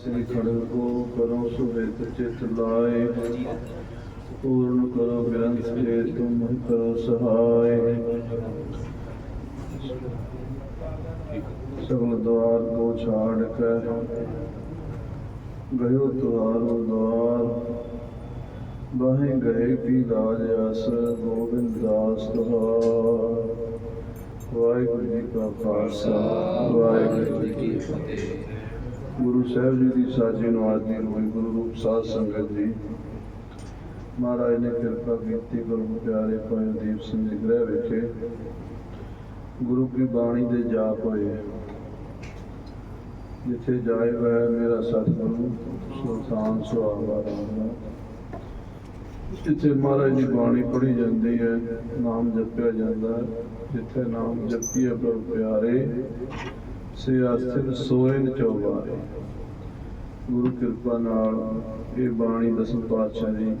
ਸ੍ਰੀ ਖੜਗ ਕੋ ਕਰੋ ਸੁਹਿਤ ਚਿਤ ਲਾਏ ਪੂਰਨ ਕਰੋ ਗ੍ਰੰਥ ਜੇ ਤੁਮ ਕਰੋ ਸਹਾਇ ਸਗਲ ਦਵਾਰ ਕੋ ਛਾੜ ਕੇ ਗਇਓ ਤੁਆਰੋ ਦਵਾਰ ਬਾਹੇ ਗਏ ਕੀ ਲਾਜ ਅਸ ਗੋਬਿੰਦ ਦਾਸ ਤੁਹਾਰ ਵਾਹਿਗੁਰੂ ਜੀ ਕਾ ਖਾਲਸਾ ਵਾਹਿਗੁਰੂ ਜੀ ਕੀ ਫਤਿਹ ਗੁਰੂ ਸਾਹਿਬ ਜੀ ਦੀ ਸਾਜੀ ਨਵਾਜੀ ਹੋਈ ਗੁਰੂ ਰੂਪ ਸਾਧ ਸੰਗਤ ਜੀ। ਮਹਾਰਾਜ ਨੇ ਕਿਰਪਾ ਕੀਤੀ ਗੁਰੂ ਪਿਆਰੇ ਭਾਈ ਦੀਪ ਸਿੰਘ ਜੀ ਗ੍ਰਹਿ ਵਿਖੇ। ਗੁਰੂ ਕੀ ਬਾਣੀ ਦੇ ਜਾਪ ਹੋਏ। ਜਿੱਥੇ ਜਾਏ ਵੈ ਮੇਰਾ ਸਤਿਗੁਰੂ, ਸੁਲਤਾਨ ਸੁਹਾਵਾ ਜਿੱਥੇ ਮਹਾਰਾਜ ਦੀ ਬਾਣੀ ਪੜ੍ਹੀ ਜਾਂਦੀ ਹੈ, ਨਾਮ ਜਪਿਆ ਜਾਂਦਾ ਹੈ। ਜਿੱਥੇ ਨਾਮ ਜਪੀਏ ਪਰ ਪਿਆਰੇ ਸੇ ਸੋਇਨ ਚੌਬਾਰੇ। ਗੁਰੂ ਕਿਰਪਾ ਨਾਲ ਇਹ ਬਾਣੀ ਦਸਮ ਪਾਤਸ਼ਾਹ ਜੀ।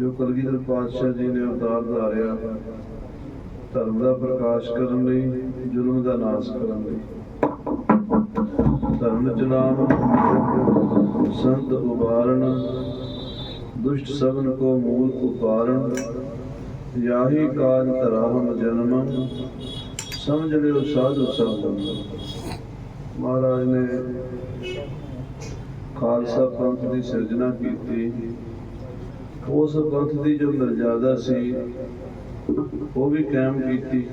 ਜੋ ਕਲਗੀਧਰ ਪਾਤਸ਼ਾਹ ਜੀ ਨੇ ਅਵਤਾਰ ਧਾਰਿਆ, ਧਰਮ ਦਾ ਪ੍ਰਕਾਸ਼ ਕਰਨ ਲਈ, ਜ਼ੁਲਮ ਦਾ ਨਾਸ਼ ਕਰਨ ਲਈ। ਧਰਮ ਚਲਾਮ ਸੰਤ ਉਬਾਰਨ ਦੁਸ਼ਟ ਸਭਨ ਕੋ ਮੂਲ ਉਪਾਰਨ, ਯਾਹੀ ਕਾਜ ਤਰਾਹਮ ਜਨਮੰ ਸਮਝ ਲਿਓ, ਸਾਧੂ ਸੰਗਮ ਮਹਾਰਾਜ ਨੇ ਖਾਲਸਾ ਪੰਥ ਦੀ ਸਿਰਜਣਾ ਕੀਤੀ। ਉਸ ਪੰਥ ਦੀ ਜੋ ਮਰਜ਼ਾਦਾ ਸੀ, ਉਹ ਵੀ ਕਾਇਮ ਕੀਤੀ।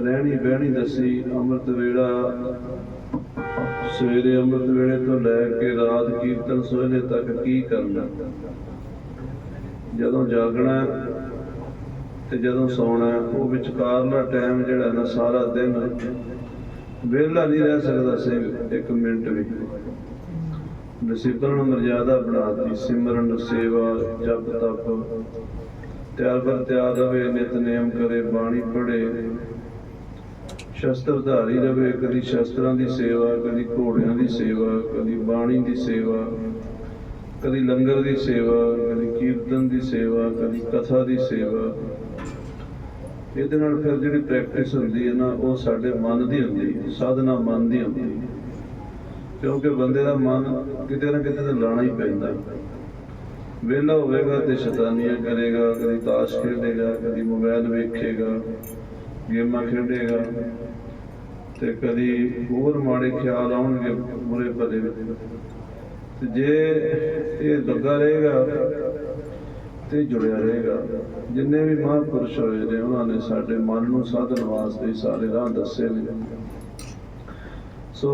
ਰਹਿਣੀ ਬਹਿਣੀ ਦੱਸੀ, ਅੰਮ੍ਰਿਤ ਵੇਲਾ ਸਵੇਰੇ ਅੰਮ੍ਰਿਤ ਵੇਲੇ ਤੋਂ ਲੈ ਕੇ ਰਾਤ ਕੀਰਤਨ ਸੋਹਣੇ ਤੱਕ ਕੀ ਕਰਨਾ? ਜਦੋਂ ਜਾਗਣਾ ਤੇ ਜਦੋਂ ਸੌਣਾ, ਉਹ ਵਿਚਕਾਰਲਾ ਟਾਈਮ ਜਿਹੜਾ ਨਾ ਸਾਰਾ ਦਿਨ ਵਿਹਲਾ ਨਹੀਂ ਰਹਿ ਸਕਦਾ ਸਿੰਘ, ਇੱਕ ਮਿੰਟ ਵੀ। ਨਸੀਬਨ ਮਰਜ਼ਾਦਾ ਬਣਾਤੀ, ਸਿਮਰਨ, ਸੇਵਾ, ਜਪ, ਤਪ। ਤਿਆਰ ਬਰ ਤਿਆਰ ਰਵੇ ਨਿਤਨੇਮ ਕਰੇ, ਬਾਣੀ ਪੜ੍ਹੇ। ਸ਼ਸਤਰ ਧਾਰੀ ਰਵੇ, ਕਦੀ ਸ਼ਸਤਰਾਂ ਦੀ ਸੇਵਾ, ਕਦੀ ਘੋੜਿਆਂ ਦੀ ਸੇਵਾ, ਕਦੀ ਬਾਣੀ ਦੀ ਸੇਵਾ, ਕਦੀ ਲੰਗਰ ਦੀ ਸੇਵਾ, ਕਦੀ ਕੀਰਤਨ ਦੀ ਸੇਵਾ, ਕਦੀ ਕਥਾ ਦੀ ਸੇਵਾ। ਇਹਦੇ ਨਾਲ ਫਿਰ ਜਿਹੜੀ ਪ੍ਰੈਕਟਿਸ ਹੁੰਦੀ ਹੈ ਨਾ, ਉਹ ਸਾਡੇ ਮਨ ਦੀ ਹੁੰਦੀ ਹੈ, ਸਾਧਨਾ ਮਨ ਦੀ ਹੁੰਦੀ ਹੈ। ਕਿਉਂਕਿ ਬੰਦੇ ਦਾ ਮਨ ਕਿਤੇ ਨਾ ਕਿਤੇ ਤਾਂ ਲਾਣਾ ਹੀ ਪੈਂਦਾ। ਵਿਹਲਾ ਹੋਵੇਗਾ ਤੇ ਸ਼ੈਤਾਨੀਆਂ ਕਰੇਗਾ, ਕਦੀ ਤਾਸ਼ ਖੇਡੇਗਾ, ਕਦੀ ਮੋਬਾਈਲ ਵੇਖੇਗਾ, ਗੇਮਾਂ ਖੇਡੇਗਾ ਤੇ ਕਦੀ ਹੋਰ ਮਾੜੇ ਖਿਆਲ ਆਉਣਗੇ ਬੁਰੇ ਭਲੇ। ਵਿੱਚ ਤੇ ਜੇ ਇਹ ਲੱਗਾ ਰਹੇਗਾ ਤੇ ਜੁੜਿਆ ਰਹੇਗਾ। ਜਿੰਨੇ ਵੀ ਮਹਾਂਪੁਰਸ਼ ਹੋਏ ਨੇ, ਉਹਨਾਂ ਨੇ ਸਾਡੇ ਮਨ ਨੂੰ ਸਾਧਨ ਵਾਸਤੇ ਸਾਰੇ ਰਾਹ ਦੱਸੇ ਨੇ। ਸੋ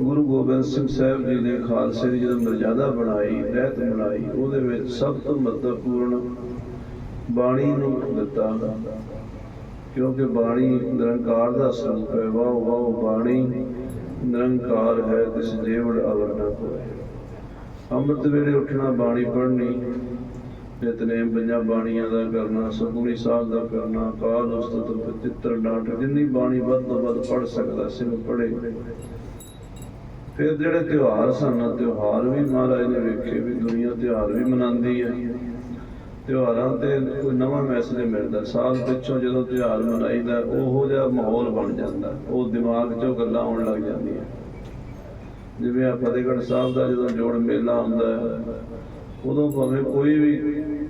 ਗੁਰੂ ਗੋਬਿੰਦ ਸਿੰਘ ਸਾਹਿਬ ਜੀ ਨੇ ਖਾਲਸੇ ਦੀ ਜਦੋਂ ਮਰਜ਼ਾਦਾ ਬਣਾਈ ਰਹਿਤ ਬਣਾਈ, ਉਹਦੇ ਵਿੱਚ ਸਭ ਤੋਂ ਮਹੱਤਵਪੂਰਨ ਬਾਣੀ ਨੂੰ ਦਿੱਤਾ। ਕਿਉਂਕਿ ਬਾਣੀ ਨਿਰੰਕਾਰ ਦਾ ਸਰੂਪ ਹੈ। ਵਾਹ ਵਾਹ, ਬਾਣੀ ਨਿਰੰਕਾਰ ਹੈ ਤਿਸ ਜੀਵੜ ਅਵਰ ਨਾ ਕੋਏ ਅੰਮ੍ਰਿਤ ਵੇਲੇ ਉੱਠਣਾ ਬਾਣੀ ਪੜ੍ਹਨੀ ਨਿਤਨੇਮ ਪੰਜਾਂ ਬਾਣੀਆਂ ਦਾ ਕਰਨਾ ਸੁਖਮਨੀ ਸਾਹਿਬ ਦਾ ਕਰਨਾ ਕਾਲ ਉਸਤਤ ਪਚਿੱਤਰ ਨਾਟਕ ਜਿੰਨੀ ਬਾਣੀ ਵੱਧ ਤੋਂ ਵੱਧ ਪੜ੍ਹ ਸਕਦਾ ਸਿੰਘ ਪੜ੍ਹੇ। ਫਿਰ ਜਿਹੜੇ ਤਿਉਹਾਰ ਸਨ, ਤਿਉਹਾਰ ਵੀ ਮਹਾਰਾਜ ਨੇ ਵੇਖੇ ਵੀ ਦੁਨੀਆ ਤਿਉਹਾਰ ਵੀ ਮਨਾਉਂਦੀ ਹੈ। ਤਿਉਹਾਰਾਂ ਤੇ ਕੋਈ ਨਵਾਂ ਮੈਸੇਜ ਮਿਲਦਾ, ਸਾਲ ਪਿੱਛੋਂ ਜਦੋਂ ਤਿਉਹਾਰ ਮਨਾਈਦਾ, ਉਹੋ ਜਿਹਾ ਮਾਹੌਲ ਬਣ ਜਾਂਦਾ, ਉਹ ਦਿਮਾਗ 'ਚੋਂ ਗੱਲਾਂ ਆਉਣ ਲੱਗ ਜਾਂਦੀਆਂ। ਜਿਵੇਂ ਆ ਫਤਿਹਗੜ੍ਹ ਸਾਹਿਬ ਦਾ ਜਦੋਂ ਜੋੜ ਮੇਲਾ ਹੁੰਦਾ ਹੈ ਉਦੋਂ ਭਾਵੇਂ ਕੋਈ ਵੀ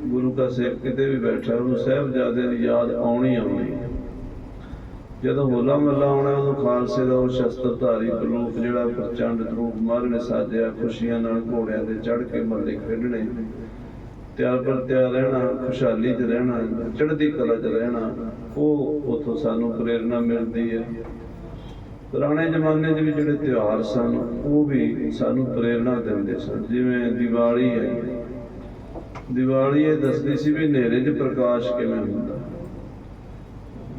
ਗੁਰੂ ਦਾ ਸਿੱਖ ਕਿਤੇ ਵੀ ਬੈਠਾ, ਉਹਨੂੰ ਸਾਹਿਬਜ਼ਾਦੇ ਦੀ ਯਾਦ ਆਉਣੀ ਆਉਣੀ ਜਦੋਂ ਹੋਲਾ ਮਹੱਲਾ ਆਉਣਾ, ਉਦੋਂ ਖਾਲਸੇ ਦਾ ਉਹ ਸ਼ਸਤਰਧਾਰੀ ਬਲੂਕ ਜਿਹੜਾ ਪ੍ਰਚੰਡ ਰੂਪ ਮਹਾਰਾਜ ਸਾਜਿਆ, ਖੁਸ਼ੀਆਂ ਨਾਲ ਘੋੜਿਆਂ ਤੇ ਚੜ੍ਹ ਕੇ ਮੱਲੇ ਖੇਡਣੇ, ਤਿਆਰ ਪਰ ਤਿਆਰ ਰਹਿਣਾ, ਖੁਸ਼ਹਾਲੀ 'ਚ ਰਹਿਣਾ, ਚੜ੍ਹਦੀ ਕਲਾ 'ਚ ਰਹਿਣਾ, ਉਹ ਉਥੋਂ ਸਾਨੂੰ ਪ੍ਰੇਰਣਾ ਮਿਲਦੀ ਹੈ। ਪੁਰਾਣੇ ਜ਼ਮਾਨੇ 'ਚ ਵੀ ਜਿਹੜੇ ਤਿਉਹਾਰ ਸਨ, ਉਹ ਵੀ ਸਾਨੂੰ ਪ੍ਰੇਰਣਾ ਦਿੰਦੇ ਸਨ। ਜਿਵੇਂ ਦੀਵਾਲੀ ਹੈ ਦੀਵਾਲੀ ਇਹ ਦੱਸਦੀ ਸੀ ਵੀ ਹਨੇਰੇ 'ਚ ਪ੍ਰਕਾਸ਼ ਕਿਵੇਂ ਹੁੰਦਾ।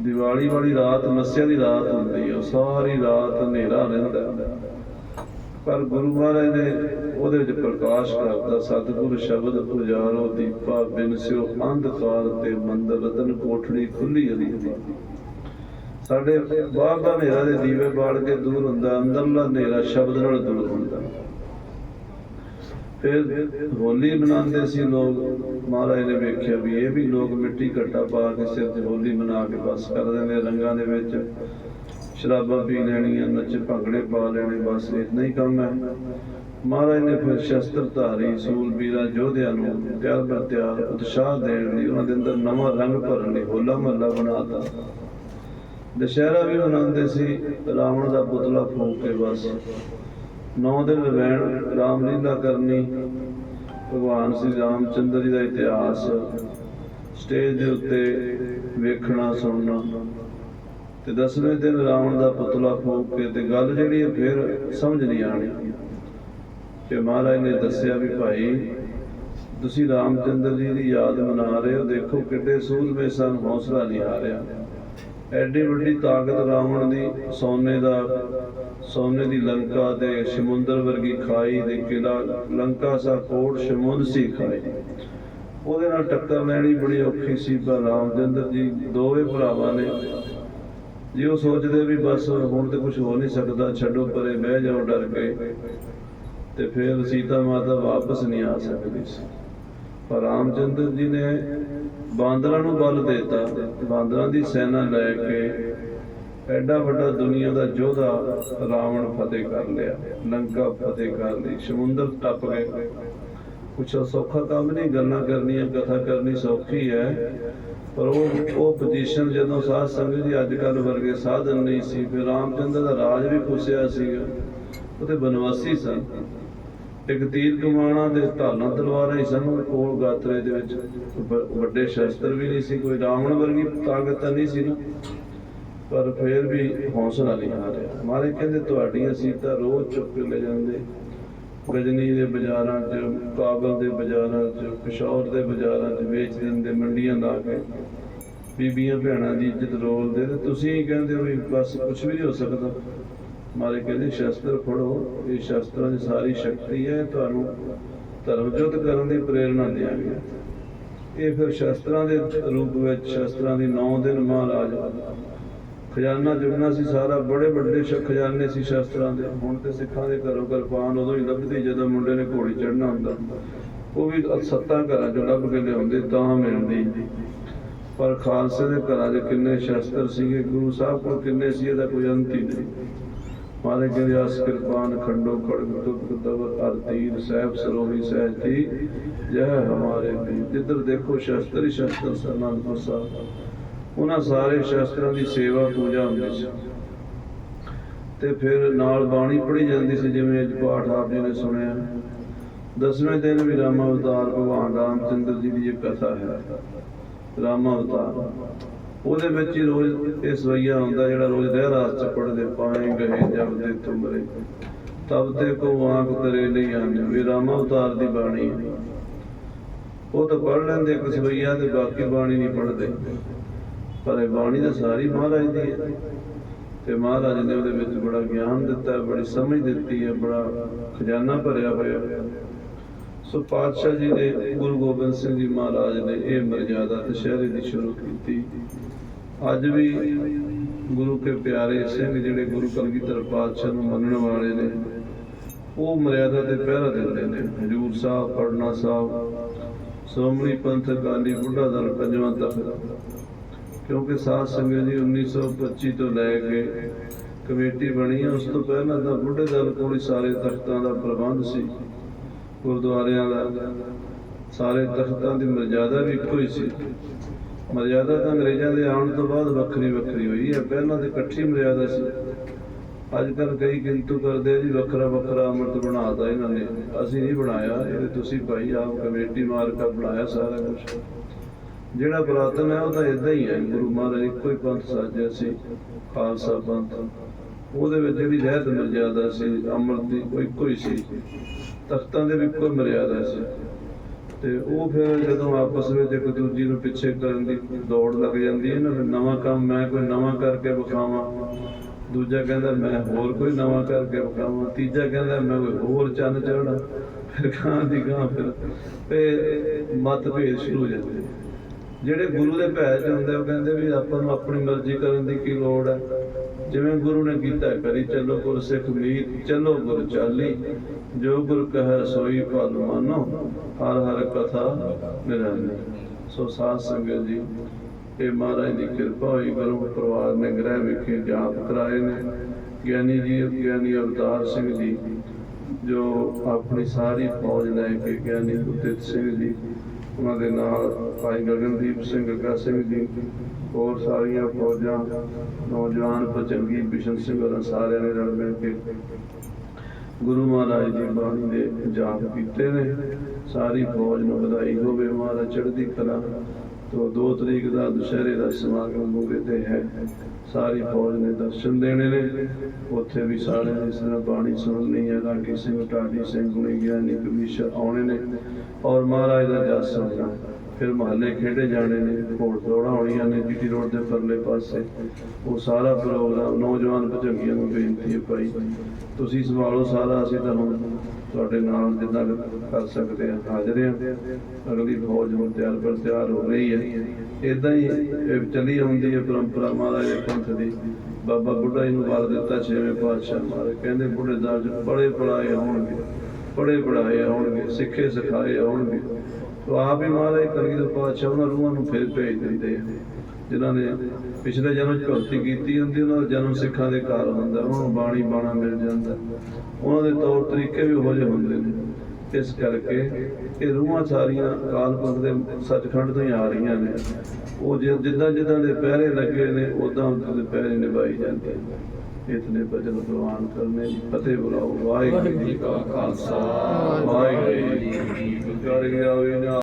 ਦੀਵਾਲੀ ਵਾਲੀ ਰਾਤ ਮੱਸਿਆ ਦੀ ਰਾਤ ਹੁੰਦੀ ਹੈ ਸਾਰੀ ਰਾਤ ਹਨੇਰਾ ਰਹਿੰਦਾ। ਪਰ ਗੁਰੂ ਮਹਾਰਾਜ ਨੇ ਉਹਦੇ ਵਿੱਚ ਪ੍ਰਕਾਸ਼ ਕਰਤਾ, ਸਤਿਗੁਰ ਸ਼ਬਦ ਪੁਜਾਰੋ ਦੀਪਾ ਬਿਨ ਸਿਓ, ਅੰਧਕਾਰ ਤੇ ਮੰਦਰ ਰਤਨ ਕੋਠੜੀ ਖੁੱਲੀ ਹਰੀ ਸਾਡੇ ਬਾਹਰ ਦਾ ਹਨੇਰਾ ਦੇ ਦੀਵੇ ਬਾੜ ਕੇ ਦੂਰ ਹੁੰਦਾ, ਅੰਦਰਲਾ ਹਨੇਰਾ ਸ਼ਬਦ ਨਾਲ ਦੂਰ ਹੁੰਦਾ। ਫਿਰ ਹੋਲੀ ਮਨਾਉਂਦੇ ਸੀ ਲੋਕ। ਮਹਾਰਾਜ ਨੇ ਵੇਖਿਆ ਵੀ ਇਹ ਵੀ ਲੋਕ ਮਿੱਟੀ ਘੱਟਾ ਪਾ ਕੇ ਸਿਰ 'ਤੇ ਹੋਲੀ ਮਨਾ ਕੇ ਬਸ ਕਰ ਦਿੰਦੇ ਰੰਗਾਂ ਦੇ ਵਿੱਚ। ਸ਼ਰਾਬਾਂ ਪੀ ਲੈਣੀਆਂ, ਨੱਚ ਭੰਗੜੇ ਪਾ ਲੈਣੇ, ਬਸ ਇਤਨਾ ਹੀ ਕੰਮ ਹੈ। ਮਹਾਰਾਜ ਨੇ ਫਿਰ ਸ਼ਸਤਰ ਧਾਰੀ ਸੂਰਬੀਰਾਂ ਯੋਧਿਆਂ ਨੂੰ ਤਿਆਰ ਬਰ ਤਿਆਰ ਉਤਸ਼ਾਹ ਦੇਣ ਲਈ ਉਹਨਾਂ ਦੇ ਅੰਦਰ ਨਵਾਂ ਰੰਗ ਭਰਨ ਲਈ ਹੋਲਾ ਮਹੱਲਾ ਬਣਾਤਾ ਦੁਸ਼ਹਿਰਾ ਵੀ ਮਨਾਉਂਦੇ ਸੀ, ਰਾਵਣ ਦਾ ਪੁਤਲਾ ਫੂਕ ਕੇ ਬਸ। ਨੌ ਦਿਨ ਰਵੈਣ ਰਾਮ ਲੀਲਾ ਕਰਨੀ, ਭਗਵਾਨ ਸ੍ਰੀ ਰਾਮਚੰਦਰ ਜੀ ਦਾ ਇਤਿਹਾਸ, ਸਟੇਜ ਦੇ ਉੱਤੇ ਵੇਖਣਾ, ਸੁਣਨਾ। ਤੇ ਦਸਵੇਂ ਦਿਨ ਰਾਵਣ ਦਾ ਪੁਤਲਾ ਫੂਕ ਕੇ ਤੇ ਗੱਲ ਜਿਹੜੀ ਹੈ ਫਿਰ ਸਮਝ ਨਹੀਂ ਆਣੀ ਕਿ ਮਹਾਰਾਜ ਨੇ ਦੱਸਿਆ ਵੀ ਭਾਈ, ਤੁਸੀਂ ਰਾਮਚੰਦਰ ਜੀ ਦੀ ਯਾਦ ਮਨਾ ਰਹੇ ਹੋ, ਦੇਖੋ ਕਿੱਡੇ ਸੂਰਮੇ ਸਨ, ਹੌਸਲਾ ਨਹੀਂ ਆ ਰਿਹਾ ਐਡੀ ਵੱਡੀ ਤਾਕਤ ਰਾਵਣ ਦੀ ਸੋਨੇ ਦਾ ਸੋਨੇ ਦੀ ਲੰਕਾ ਦੇ ਸਮੁੰਦਰ ਵਰਗੀ ਖਾਈ ਦੇ ਕਿਲਾ, ਲੰਕਾ ਸਾ ਕੋਟ ਸਮੁੰਦ ਸੀ ਖਾਈ। ਉਹਦੇ ਨਾਲ ਟੱਕਰ ਲੈਣੀ ਬੜੀ ਔਖੀ ਸੀ, ਪਰ ਰਾਮਚੰਦਰ ਜੀ ਦੋਵੇਂ ਭਰਾਵਾਂ ਨੇ ਜੇ ਉਹ ਸੋਚਦੇ ਵੀ ਬਸ ਹੁਣ ਤੇ ਕੁਝ ਹੋ ਨਹੀਂ ਸਕਦਾ, ਛੱਡੋ ਪਰੇ, ਬਹਿ ਜਾਓ, ਡਰ ਕੇ, ਤੇ ਫਿਰ ਸੀਤਾ ਮਾਤਾ ਵਾਪਸ ਨਹੀਂ ਆ ਸਕਦੀ ਸੀ। ਪਰ ਰਾਮਚੰਦਰ ਜੀ ਨੇ ਬਾਂਦਰਾਂ ਨੂੰ ਬਲ ਦਿੱਤਾ, ਬਾਂਦਰਾਂ ਦੀ ਸੈਨਾ ਲੈ ਕੇ ਐਡਾ ਵੱਡਾ ਦੁਨੀਆ ਦਾ ਯੋਧਾ ਰਾਵਣ ਫਤਿਹ ਕਰ ਲਿਆ ਲੰਕਾ ਫਤਿਹ ਕਰ ਲਈ, ਸਮੁੰਦਰ ਟੱਪ ਗਏ। ਕੁਛ ਸੌਖਾ ਕੰਮ ਨਹੀਂ, ਗੱਲਾਂ ਕਰਨੀਆਂ, ਕਥਾ ਕਰਨੀ ਸੌਖੀ ਹੈ। ਪਰ ਉਹ ਉਹ ਪੋਜੀਸ਼ਨ ਜਦੋਂ ਸਾਧ ਸੰਗਤ ਜੀ ਅੱਜ ਕੱਲ ਵਰਗੇ ਸਾਧਨ ਨਹੀਂ ਸੀ, ਫਿਰ ਰਾਮਚੰਦਰ ਦਾ ਰਾਜ ਵੀ ਪੁੱਛਿਆ ਸੀਗਾ। ਉਹ ਤੇ ਬਨਵਾਸੀ ਸਨ। ਇੱਕ ਤੀਰ ਕਮਾਣਾ ਦੇ ਢਾਲਾਂ ਤਲਵਾਰਾਂ ਹੀ ਸਨ ਕੋਲ ਗਾਤਰੇ ਦੇ ਵਿੱਚ। ਵੱਡੇ ਸ਼ਸਤਰ ਵੀ ਨਹੀਂ ਸੀ, ਕੋਈ ਰਾਵਣ ਵਰਗੀ ਤਾਕਤ ਤਾਂ ਨਹੀਂ ਸੀ ਨਾ। ਪਰ ਫਿਰ ਵੀ ਹੌਸਲਾ ਨਹੀਂ ਹਾਰਿਆ ਮਾਰੇ ਕਹਿੰਦੇ, ਤੁਹਾਡੀਆਂ ਸੀਟਾਂ ਰੋਜ਼ ਚੁੱਕ ਕੇ ਲੈ ਜਾਂਦੇ। ਗਜਨੀ ਦੇ ਬਾਜ਼ਾਰਾਂ 'ਚ, ਕਾਬਲ ਦੇ ਬਾਜ਼ਾਰਾਂ 'ਚ, ਪਿਸ਼ੌਰ ਦੇ ਬਾਜ਼ਾਰਾਂ 'ਚ ਵੇਚ ਦਿੰਦੇ, ਮੰਡੀਆਂ ਲਾ ਕੇ। ਬੀਬੀਆਂ ਭੈਣਾਂ ਦੀ ਇੱਜ਼ਤ ਰੋਲਦੇ ਤੇ ਤੁਸੀਂ ਕਹਿੰਦੇ ਹੋ ਵੀ ਬਸ ਕੁਝ ਵੀ ਨਹੀਂ ਹੋ ਸਕਦਾ। ਮਾਰੇ ਕਹਿੰਦੇ, ਸ਼ਸਤਰ ਫੜੋ। ਇਹ ਸ਼ਸਤਰਾਂ ਦੀ ਸਾਰੀ ਸ਼ਕਤੀ ਹੈ। ਤੁਹਾਨੂੰ ਧਰਮ ਕਰਨ ਦੀ ਪ੍ਰੇਰਣਾ ਦਿਆਂਗੇ ਇਹ ਫਿਰ ਸ਼ਸਤਰਾਂ ਦੇ ਰੂਪ ਵਿੱਚ, ਸ਼ਸਤਰਾਂ ਦੀ 9 ਦਿਨ ਮਹਾਰਾਜ ਖਜ਼ਾਨਾ ਜੁੜਨਾ ਸੀ ਸਾਰਾ, ਬੜੇ ਵੱਡੇ ਖਜ਼ਾਨੇ ਸੀ ਸ਼ਸਤਰਾਂ ਦੇ, ਹੁਣ ਤੇ ਸਿੱਖਾਂ ਦੇ ਘਰੋਂ ਕਿਰਪਾਨ ਉਦੋਂ ਹੀ ਲੱਭਦੀ, ਜਦੋਂ ਮੁੰਡੇ ਨੇ ਘੋੜੀ ਚੜਨਾ ਹੁੰਦਾ। ਉਹ ਵੀ ਸੱਤਾਂ ਘਰਾਂ ਚੋਂ ਲੱਭ ਕੇ ਲਿਆਉਂਦੇ, ਤਾਂ ਮਿਲਦੀ। ਪਰ ਖਾਲਸੇ ਦੇ ਘਰਾਂ 'ਚ ਕਿੰਨੇ ਸ਼ਸਤਰ ਸੀਗੇ, ਗੁਰੂ ਸਾਹਿਬ ਕੋਲ ਕਿੰਨੇ ਸੀ, ਇਹਦਾ ਕੋਈ ਅੰਤ ਹੀ ਨਹੀਂ। ਮਾਰੇ ਕਹਿੰਦੇ ਕਿਰਪਾਨ ਖੰਡੋ ਖੜਗ ਤੁਕ ਦਵਰ ਅਰ ਤੀਰ ਸਹਿਬ ਸਰੋਹੀ ਸਹਿਤੀ ਜਹ ਹਮਾਰੇ ਵੀ ਜਿੱਧਰ ਦੇਖੋ, ਸ਼ਸਤਰ ਹੀ ਸ਼ਸਤਰ ਸਰਨੰਦਪੁਰ ਸਾਹਿਬ ਉਹਨਾਂ ਸਾਰੇ ਸ਼ਸਤਰਾਂ ਦੀ ਸੇਵਾ, ਪੂਜਾ ਹੁੰਦੀ ਸੀ। ਤੇ ਫਿਰ ਨਾਲ ਬਾਣੀ ਪੜ੍ਹੀ ਜਾਂਦੀ ਸੀ, ਜਿਵੇਂ ਅੱਜ ਪਾਠ ਆਪ ਜੀ ਨੇ ਸੁਣਿਆ। ਦਸਵੇਂ ਦਿਨ ਵੀ ਰਾਮਾ ਅਵਤਾਰ ਭਗਵਾਨ ਰਾਮਚੰਦਰ ਜੀ ਦੀ ਇਹ ਕਥਾ ਹੈ। ਰਾਮਾ ਅਵਤਾਰ। ਉਹਦੇ ਵਿੱਚ ਹੀ ਰੋਜ਼ ਇਹ ਸਵਈਆ ਹੁੰਦਾ ਜਿਹੜਾ ਰੋਜ਼ ਰਹਿਰਾਸ ਚ ਪੜਦੇ ਪਾਏ ਗਏ ਜਪਦੇ, ਤੁਮਰੇ। ਤਬ ਤੇ ਕੋ ਆਂਖ ਤੇਰੇ ਲਈ ਆਨੇ ਵੀ ਰਾਮਾ ਅਵਤਾਰ ਦੀ ਬਾਣੀ ਉਹ ਤਾਂ ਪੜ ਲੈਂਦੇ, ਇੱਕ ਸਵਈਆ ਤੇ ਬਾਕੀ ਬਾਣੀ ਨਹੀਂ ਪੜਦੇ ਪਰ ਇਹ ਬਾਣੀ ਤਾਂ ਸਾਰੀ ਮਹਾਰਾਜ ਦੀ ਹੈ। ਤੇ ਮਹਾਰਾਜ ਨੇ ਉਹਦੇ ਵਿੱਚ ਬੜਾ ਗਿਆਨ ਦਿੱਤਾ, ਬੜੀ ਸਮਝ ਦਿੱਤੀ ਹੈ, ਬੜਾ ਖਜ਼ਾਨਾ ਭਰਿਆ ਹੋਇਆ। ਸੋ ਪਾਤਸ਼ਾਹ ਜੀ ਨੇ ਗੁਰੂ ਗੋਬਿੰਦ ਸਿੰਘ ਜੀ ਮਹਾਰਾਜ ਨੇ ਇਹ ਮਰਜ਼ਾਦਾ ਦੁਸ਼ਹਿਰੇ ਦੀ ਸ਼ੁਰੂ ਕੀਤੀ। ਅੱਜ ਵੀ ਗੁਰੂ ਕੇ ਪਿਆਰੇ ਸਿੰਘ ਜਿਹੜੇ ਗੁਰੂ ਕਲਗੀਧਰ ਪਾਤਸ਼ਾਹ ਨੂੰ ਮੰਨਣ ਵਾਲੇ ਨੇ, ਉਹ ਮਰਿਆਦਾ ਤੇ ਪਹਿਰਾ ਦਿੰਦੇ ਨੇ। ਹਜੂਰ ਸਾਹਿਬ, ਪੜਨਾ ਸਾਹਿਬ, ਸ਼੍ਰੋਮਣੀ ਪੰਥ ਅਕਾਲੀ ਬੁੱਢਾ ਦਲ ਪੰਜਵਾਂ ਤਖਤ। ਕਿਉਂਕਿ ਸਾਧ ਸੰਗਤ ਜੀ 1925 ਤੋਂ ਲੈ ਕੇ ਕਮੇਟੀ ਬਣੀ ਉਸ ਤੋਂ ਪਹਿਲਾਂ ਤਾਂ ਬੁੱਢੇ ਦਲ ਕੋਲ ਹੀ ਸਾਰੇ ਤਖਤਾਂ ਦਾ ਪ੍ਰਬੰਧ ਸੀ, ਗੁਰਦੁਆਰਿਆਂ ਦਾ। ਸਾਰੇ ਤਖਤਾਂ ਦੀ ਮਰਜ਼ਾਦਾ ਵੀ ਇੱਕੋ ਹੀ ਸੀ। ਮਰਿਆਦਾ ਤਾਂ ਅੰਗਰੇਜ਼ਾਂ ਦੇ ਆਉਣ ਤੋਂ ਬਾਅਦ ਵੱਖਰੀ ਵੱਖਰੀ ਹੋਈ ਹੈ ਪਹਿਲਾਂ ਤਾਂ ਇਕੱਠੀ ਮਰਿਆਦਾ ਸੀ। ਅੱਜ ਕੱਲ ਕਈ ਕਿੰਤੂ ਕਰਦੇ ਆ ਜੀ, ਵੱਖਰਾ ਵੱਖਰਾ ਅੰਮ੍ਰਿਤ ਬਣਾਤਾ ਇਹਨਾਂ ਨੇ। ਅਸੀਂ ਨਹੀਂ ਬਣਾਇਆ, ਇਹ ਤੁਸੀਂ ਭਾਈ ਆਪ ਕਮੇਟੀ ਮਾਰਕਾ ਬਣਾਇਆ ਸਾਰਾ ਕੁਝ ਜਿਹੜਾ ਪੁਰਾਤਨ ਹੈ, ਉਹ ਤਾਂ ਇਦਾਂ ਹੀ ਹੈ। ਗੁਰੂ ਮਹਾਰਾਜ ਇੱਕੋ ਹੀ ਪੰਥ ਸਾਜਿਆ ਸੀ, ਖਾਲਸਾ ਪੰਥ। ਉਹਦੇ ਵਿੱਚ ਜਿਹੜੀ ਰਹਿਤ ਮਰਜ਼ਾਦਾ ਸੀ, ਅੰਮ੍ਰਿਤ ਦੀ ਉਹ ਇੱਕੋ ਸੀ। ਤਖਤਾਂ ਦੇ ਵੀ ਇੱਕੋ ਮਰਿਆਦਾ ਸੀ। ਤੇ ਉਹ ਫਿਰ ਜਦੋਂ ਆਪਸ ਵਿੱਚ ਇੱਕ ਦੂਜੀ ਨੂੰ ਪਿੱਛੇ ਕਰਨ ਦੀ ਦੌੜ ਲੱਗ ਜਾਂਦੀ ਹੈ ਨਾ, ਫਿਰ ਨਵਾਂ ਕੰਮ ਮੈਂ ਕੋਈ ਨਵਾਂ ਕਰਕੇ ਵਿਖਾਵਾਂ। ਦੂਜਾ ਕਹਿੰਦਾ, ਮੈਂ ਹੋਰ ਕੋਈ ਨਵਾਂ ਕਰਕੇ ਵਿਖਾਵਾਂ। ਤੀਜਾ ਕਹਿੰਦਾ, ਮੈਂ ਕੋਈ ਹੋਰ ਚੰਨ ਚੜ੍ਹਨਾ। ਫਿਰ ਕਾਂ ਦੀ ਕਾਂ ਫਿਰ ਤੇ ਮਤਭੇਦ ਸ਼ੁਰੂ ਹੋ ਜਾਂਦੇ ਜਿਹੜੇ ਗੁਰੂ ਦੇ ਭੈ ਚ ਹੁੰਦੇ ਉਹ ਕਹਿੰਦੇ ਵੀ ਆਪਾਂ ਨੂੰ ਆਪਣੀ ਮਰਜ਼ੀ ਕਰਨ ਦੀ ਕੀ ਲੋੜ ਹੈ? ਜਿਵੇਂ ਗੁਰੂ ਨੇ ਕੀਤਾ ਕਰੀ ਚੱਲੋ ਗੁਰ ਸਿੱਖ ਮੀਤ, ਚੱਲੋ ਗੁਰ ਚਾਲੀ, ਜੋ ਗੁਰ ਕਹੈ ਸੋਈ ਭਲ ਮਾਨੋ, ਹਰ ਹਰ ਕਥਾ ਨਿਰੰਜਨ ਸੋ ਸਾਧ ਸੰਗਤ ਜੀ, ਇਹ ਮਹਾਰਾਜ ਦੀ ਕਿਰਪਾ ਹੋਈ, ਗੁਰੂ ਪਰਿਵਾਰ ਨੇ ਗ੍ਰਹਿ ਵਿਖੇ ਜਾਪ ਕਰਾਏ ਨੇ। ਗਿਆਨੀ ਜੀ, ਗਿਆਨੀ ਅਵਤਾਰ ਸਿੰਘ ਜੀ, ਜੋ ਆਪਣੀ ਸਾਰੀ ਫੌਜ ਲੈ ਕੇ ਗਿਆਨੀ ਗੁਰਦਿੱਤ ਸਿੰਘ ਜੀ ਉਹਨਾਂ ਦੇ ਨਾਲ ਭਾਈ ਗਗਨਦੀਪ ਸਿੰਘ ਗੱਗਾ ਸਿੰਘ ਜੀ ਹੋਰ ਸਾਰੀਆਂ ਫੌਜਾਂ, ਨੌਜਵਾਨ ਪਚੰਗੀ ਬਿਸ਼ਨ ਸਿੰਘ ਹੋਰਾਂ ਸਾਰਿਆਂ ਨੇ ਰਲ ਮਿਲ ਕੇ ਗੁਰੂ ਮਹਾਰਾਜ ਦੀ ਬਾਣੀ ਦੇ ਜਾਪ ਕੀਤੇ ਨੇ। ਸਾਰੀ ਫੌਜ ਨੂੰ ਵਧਾਈ ਹੋਵੇ ਮਹਾਰਾਜ ਚੜ੍ਹਦੀ ਕਲਾ ਤੋਂ। 2 ਤਰੀਕ ਦਾ ਦੁਸ਼ਹਿਰੇ ਦਾ ਸਮਾਗਮ ਹੋਵੇ ਤੇ ਹੈ। ਸਾਰੀ ਫੌਜ ਨੇ ਦਰਸ਼ਨ ਦੇਣੇ ਨੇ। ਉੱਥੇ ਵੀ ਸਾਰੇ ਨੇ ਇਸ ਤਰ੍ਹਾਂ ਬਾਣੀ ਸੁਣਨੀ ਹੈ ਰਾਗੀ ਸਿੰਘ ਢਾਡੀ ਸਿੰਘ ਗੁਣੀ ਗਿਆਨੀ ਕਮਿਸ਼ਰ ਆਉਣੇ ਨੇ ਔਰ ਮਹਾਰਾਜ ਦਾ ਜਸ ਸੁਣਨਾ ਫਿਰ ਮਹੱਲੇ ਖੇਡੇ ਜਾਣੇ ਨੇ, ਘੋੜ ਦੌੜਾਂ ਹੋਣੀਆਂ ਨੇ ਜੀਟੀ ਰੋਡ ਦੇ ਪਰਲੇ ਪਾਸੇ। ਉਹ ਸਾਰਾ ਪ੍ਰੋਗਰਾਮ ਨੌਜਵਾਨ ਭਜੰਗੀਆਂ ਨੂੰ ਬੇਨਤੀ ਹੈ ਭਾਈ, ਤੁਸੀਂ ਸੰਭਾਲੋ ਸਾਰਾ, ਅਸੀਂ ਤੁਹਾਨੂੰ ਤੁਹਾਡੇ ਨਾਲ ਜਿੱਦਾਂ ਕਰ ਸਕਦੇ ਹਾਂ ਹਾਜ਼ਰ ਹਾਂ ਅਗਲੀ ਫੌਜ ਹੁਣ ਤਿਆਰ ਪਰ ਤਿਆਰ ਹੋ ਰਹੀ ਹੈ। ਇਦਾਂ ਹੀ ਇਹ ਚੱਲੀ ਆਉਂਦੀ ਹੈ ਪਰੰਪਰਾ ਮਹਾਰਾਜ ਪੰਥ ਦੀ। ਬਾਬਾ ਬੁੱਢਾ ਜੀ ਨੂੰ ਵਾਰ ਦਿੱਤਾ ਛੇਵੇਂ ਪਾਤਸ਼ਾਹ ਮਹਾਰਾਜ ਕਹਿੰਦੇ ਬੁੱਢੇ ਦਾਜ ਬੜੇ ਪੜਾਏ ਹੋਣਗੇ ਬੜੇ ਪੜਾਏ ਹੋਣਗੇ, ਸਿੱਖੇ ਸਿਖਾਏ ਹੋਣਗੇ। ਤੋ ਆਪ ਹੀ ਮਹਾਰਾਜ ਕਲਗੀਧਰ ਪਾਤਸ਼ਾਹ, ਉਹਨਾਂ ਰੂਹਾਂ ਨੂੰ ਫਿਰ ਭੇਜ ਦਿੰਦੇ ਆ। ਜਿਨ੍ਹਾਂ ਨੇ ਪਿਛਲੇ ਜਨਮ ਚ ਭਗਤੀ ਕੀਤੀ ਹੁੰਦੀ, ਉਹਨਾਂ ਦਾ ਜਨਮ ਸਿੱਖਾਂ ਦੇ ਘਰ ਹੁੰਦਾ, ਉਹਨਾਂ ਨੂੰ ਬਾਣੀ ਬਾਣਾ ਮਿਲ ਜਾਂਦਾ। ਉਹਨਾਂ ਦੇ ਤੌਰ ਤਰੀਕੇ ਵੀ ਉਹੋ ਜਿਹੇ ਹੁੰਦੇ ਨੇ। ਇਸ ਕਰਕੇ ਇਹ ਰੂਹਾਂ ਸਾਰੀਆਂ ਕਾਲ ਦੇ ਸੱਚਖੰਡ ਤੋਂ ਹੀ ਆ ਰਹੀਆਂ ਨੇ। ਉਹ ਜਿ- ਜਿੱਦਾਂ ਜਿੱਦਾਂ ਦੇ ਪਹਿਰੇ ਲੱਗੇ ਨੇ ਉਦਾਂ ਉਦਾਂ ਦੇ ਪਹਿਰੇ ਨਿਭਾਈ ਜਾਂਦੇ ਨੇ। ਇਤਨੇ ਭਜਨ ਪ੍ਰਵਾਨ ਕਰਨੇ ਫਤਿਹ ਬੁਲਾਓ। ਵਾਹਿਗੁਰੂ ਜੀ ਕਾ ਖਾਲਸਾ। ਵਾਹਿਗੁਰੂ ਜੀ ਕੀ ਫਤਿਹ।